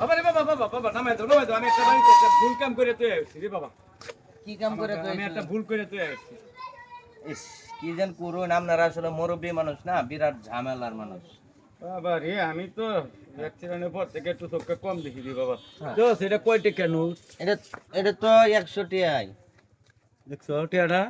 বাবা রে বাবা বাবা বাবা নামাই দাও নামাই দাও আমি একটা বাড়িতে একটা ভুল কাম করে তুই আসছি রে বাবা। কি কাম করে তো আমি একটা ভুল করে তুই আসছি ইস কি যেন করুন আপনারা আসলে মুরব্বী মানুষ না বিরাট ঝামেলার মানুষ। বাবা রে আমি তো অ্যাক্সিডেন্টের পর থেকে একটু চোখটা কম দেখি দি বাবা। তো সেটা কয়টা কেন এটা এটা তো একশো টিয়াই। দেখছ টিয়াটা?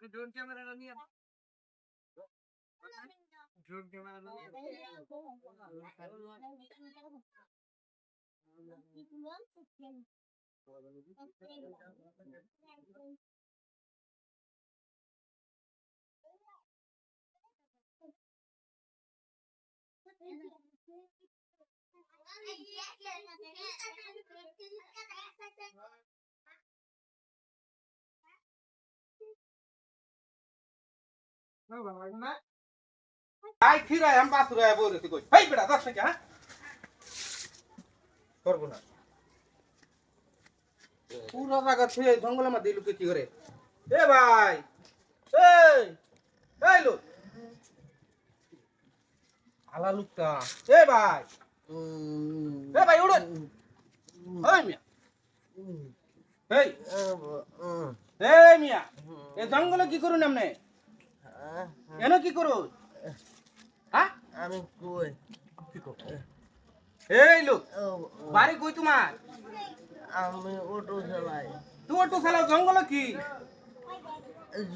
ড্রোন ক্যামেরাটা নিয়ে ড্রোন ক্যামেরাটা আই ফিরাই আম বাসুরে আয় বলে তুই কই। হেই বেটা, দশ টাকা হ্যাঁ? করব না। পুরো জায়গা ছুঁয়ে জঙ্গলের মধ্যে লুকে কি করে। এ ভাই এই এই লোক। আলা লুকটা। এ ভাই। এ ভাই উড়ো ওই মিয়া। এই। এই মিয়া এ জঙ্গলে কি করুন আপনি? এন কি করুন? হ্যাঁ? আমি কই? এই লোক বাড়ি কই তোমার? আমি অটো চালাই তুই একটু সালা জঙ্গল কি?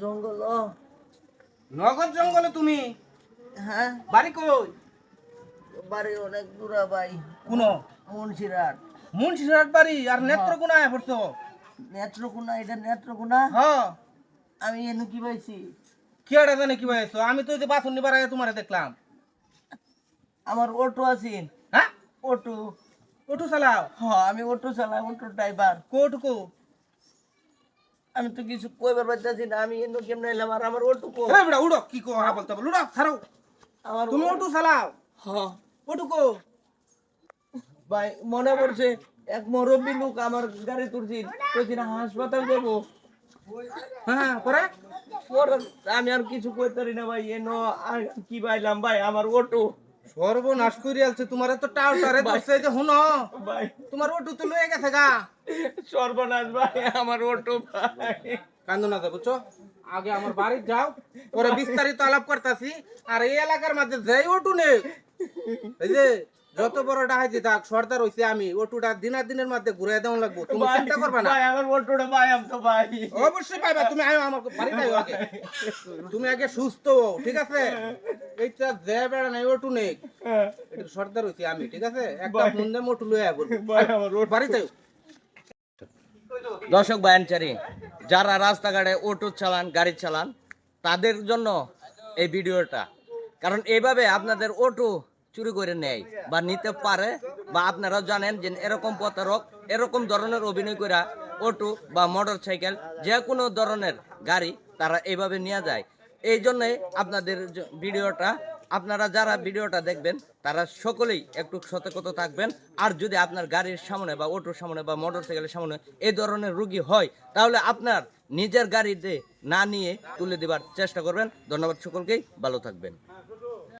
জঙ্গল নগর জঙ্গলে তুমি? হ্যাঁ। বাড়ি কই? বাড়ি অনেক দূরা ভাই। কোন? মুন্সিরাট মুন্সিরাট বাড়ি আর নেত্রকোনায় পড়ছো? নেত্রকোনা এটা নেত্রকোনা। হ্যাঁ। আমি এনু কি পাইছি। কি আড়া জানে কি হয়েছো আমি তো এই যে বাসন নিবার আগে তোমারে দেখলাম। আমার অটো আছে। হ্যাঁ? অটো। ওটু চালাও। হ্যাঁ আমি অটো চালাই অটো ড্রাইভার কোট কো আমি তো কিছু কইবার পাইতাছি না আমি এনু কেমনে এলাম আর আমার অটো কো? এই বেটা উড়ো কি কো হা বলতে বল উড়ো ছাড়ো। আমার তুমি ওটু চালাও। হ্যাঁ ওটু কো। ভাই মনে পড়ছে এক মুরব্বী লোক আমার গাড়ি তুলছি কইছি না হাসপাতাল দেবো হ্যাঁ পরে? পরে আমি আর কিছু কইতারি না ভাই এনো আর কি পাইলাম ভাই আমার অটো সর্বনাশ করি আলছে তোমার তো যে হুনো তোমার ওটু তো লয়ে গেছে গা। সর্বনাশ ভাই আমার অটো ভাই। কান্দো না আগে আমার বাড়ি যাও পরে বিস্তারিত আলাপ করতাছি আর এই এলাকার মধ্যে যাই ওটু নেই। এই যে যত বড় ডাহাইতে থাক সর্দার হইছে আমি ওটুটা দিনের দিনের মধ্যে ঘুরে দেওয়া লাগবো। তুমি চিন্তা করবে না। ভাই আমার অটোটা ভাই আমি তো ভাই। অবশ্যই পাইবা তুমি আয় আমার আগে। তুমি আগে সুস্থ হও, ঠিক আছে? এইটা যে বেড়া নাই ওটু নেই। এটা সর্দার হইছে আমি ঠিক আছে? একটা মোটু আমার বাড়ি দর্শক বায়ানচারী যারা রাস্তাঘাটে অটো চালান গাড়ি চালান তাদের জন্য এই ভিডিওটা। কারণ এইভাবে আপনাদের অটো চুরি করে নেয় বা নিতে পারে বা আপনারা জানেন যে এরকম প্রতারক এরকম ধরনের অভিনয় করে অটো বা মোটর সাইকেল যে কোনো ধরনের গাড়ি তারা এইভাবে নিয়ে যায়। এই জন্যে আপনাদের ভিডিওটা, আপনারা যারা ভিডিওটা দেখবেন, তারা সকলেই একটু সতর্কতা থাকবেন। আর যদি আপনার গাড়ির সামনে বা অটোর সামনে বা মোটর সাইকেলের সামনে এই ধরনের রুগী হয়, তাহলে আপনার নিজের গাড়িতে না নিয়ে তুলে দেবার চেষ্টা করবেন। ধন্যবাদ সকলকেই, ভালো থাকবেন।